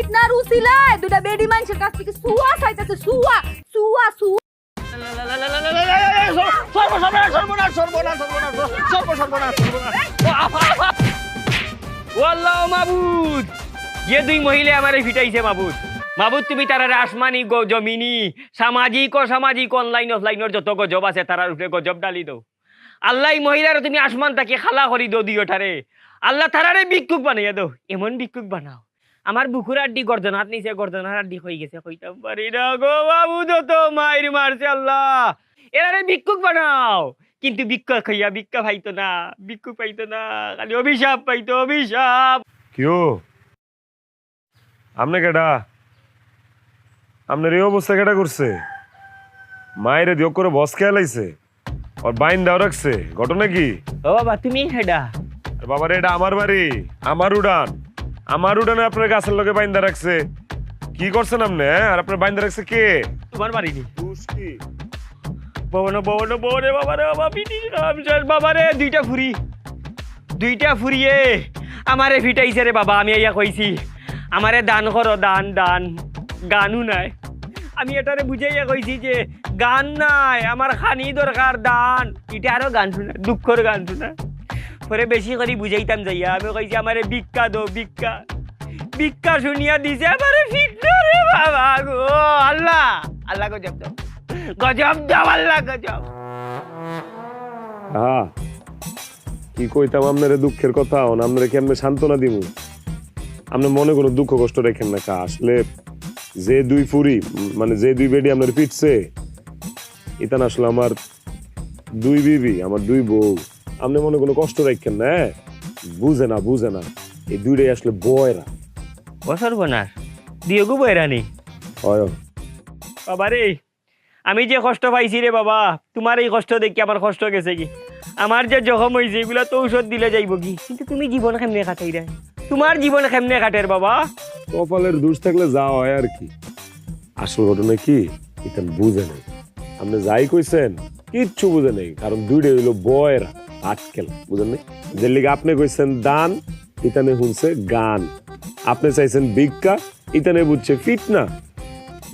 ফিটনার উসিলায় দুটা বেডি মানুষের কাছ থেকে সুয়া চাইতেছে, সুয়া সুয়া সুয়া। মাবুদ যে দুই মহিলা আমারে ফিটাইছে মাবুদ মাবুদ তুমি তারারে আসমানি জমিনি সামাজিক ও সামাজিক অনলাইন অফলাইনের যত গজব আছে তারার উপরে গজব ডালি দাও আল্লাহ মহিলার তুমি আসমান তাকে খালা করি দো দিওটারে আল্লাহ তারারে ভিক্ষুক বানাইয়া দাও, এমন ভিক্ষুক বানাও। আমার বুকুর আড্ডি গর্দনাত নিচে গর্দনার আড্ডি হয়ে গেছে কইতাম পারি না গো বাবু যত মায়ের মারছে আল্লাহ। এরারে ভিক্ষুক বানাও। কিন্তু ভিক্ষা খাইয়া ভিক্ষা পাইতো না ভিক্ষুক পাইতো না খালি অভিশাপ পাইতো অভিশাপ। কিও? আমনে কেডা? আপনার এই অবস্থা কেডা করছে? মায়েরে দিও করে বস খেয়াল আইছে আর বাইন দাও রাখছে ঘটনা কি? ও বাবা তুমি হেডা? আর বাবারে এটা আমার বাড়ি আমার উড়ান। আমার উড়ানে আপনার গাছের লোকে বাইন্দা রাখছে। কি করছেন আপনি হ্যাঁ? আর আপনার বাইন্দা রাখছে কে? তোমার বাড়ি নি দুষ কি? ভবন ভবন বাবা রে বাবা পিটি রাম শেষ বাবা রে দুইটা ফুরি। দুইটা ফুরিয়ে আমারে ফিটাইছে রে বাবা আমি ইয়া কইছি। আমারে দান করো দান দান। গানও নাই। আমি এটারে বুঝাইয়া কইছি যে গান নাই আমার খানি দরকার দান। এটা আরও গান শুনে দুঃখর গান শুনে। পরে বেশি করে বুঝাইতাম যাইয়া। আমি কইছি, আমারে ভিক্ষা দো ভিক্ষা। ভিক্ষা শুনিয়া দিছে, আমারে ফিটনা রে বাবা গো, আল্লাহ আল্লাহ গজব দাও। গজব দাও, আল্লাহ গজব। হ্যাঁ কি কইতাম আপনারে দুঃখের কথা হন আপনারে কেমনে সান্ত্বনা দিব? আপনি মনে কোনো দুঃখ কষ্ট রেখেন না কা, আসলে যে দুই ফুরি মানে যে দুই বেডি আপনার পিটছে এটা না আসলে আমার দুই বিবি, আমার দুই বউ। আপনি মনে কোনো কষ্ট রাখেন না হ্যাঁ? বুঝে না বুঝে না। এই দুইটাই আসলে বয়রা। বছর বনার দিয়ে গো বৈরানি হয়। বাবা রে আমি যে কষ্ট পাইছি রে বাবা তোমার এই কষ্ট দেখি আমার কষ্ট গেছে কি? আমার যে জখম হয়েছে এগুলা তো ঔষধ দিলে যাইব কি? কিন্তু তুমি জীবন কেমনে কাটাই রে তোমার জীবন কেমনে কাটের বাবা? কপালের দোষ থাকলে যা হয় আর কি। আসল ঘটনা কি? এটা বুঝে নেই। আপনি যাই কইছেন কিচ্ছু বুঝে নেই কারণ দুইটাই হইল বয়রা আটকেল বুঝেন নেই? যে লিগে আপনি কইছেন দান ইতানে শুনছে গান। আপনি চাইছেন ভিক্ষা ইতানে বুঝছে ফিট না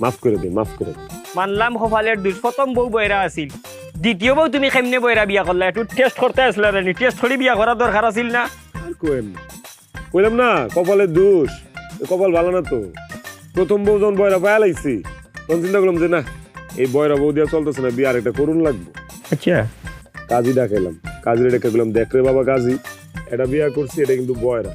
মাফ করে দিন মাফ করে দিন। মানলাম কপালের দুষ প্রথম বউ বৈরা আছিল। দ্বিতীয় বউ তুমি কেমনে বৈরা বিয়া করলা? একটু টেস্ট করতে আসলে রানি টেস্ট করে বিয়া করার দরকার আছিল না? আর কোয়েন কইলাম না কপালের দোষ। কপাল ভালো না তো। প্রথম বউ যখন বয়রা পায়া লাইছি তখন চিন্তা করলাম যে না এই বয়রা বউ দিয়া চলতেছে না বিয়ার একটা করুন লাগবো। আচ্ছা। কাজী ডাকাইলাম কাজী ডেকে গেলাম দেখ রে বাবা কাজী এটা বিয়া করছি এটা কিন্তু বয়রা।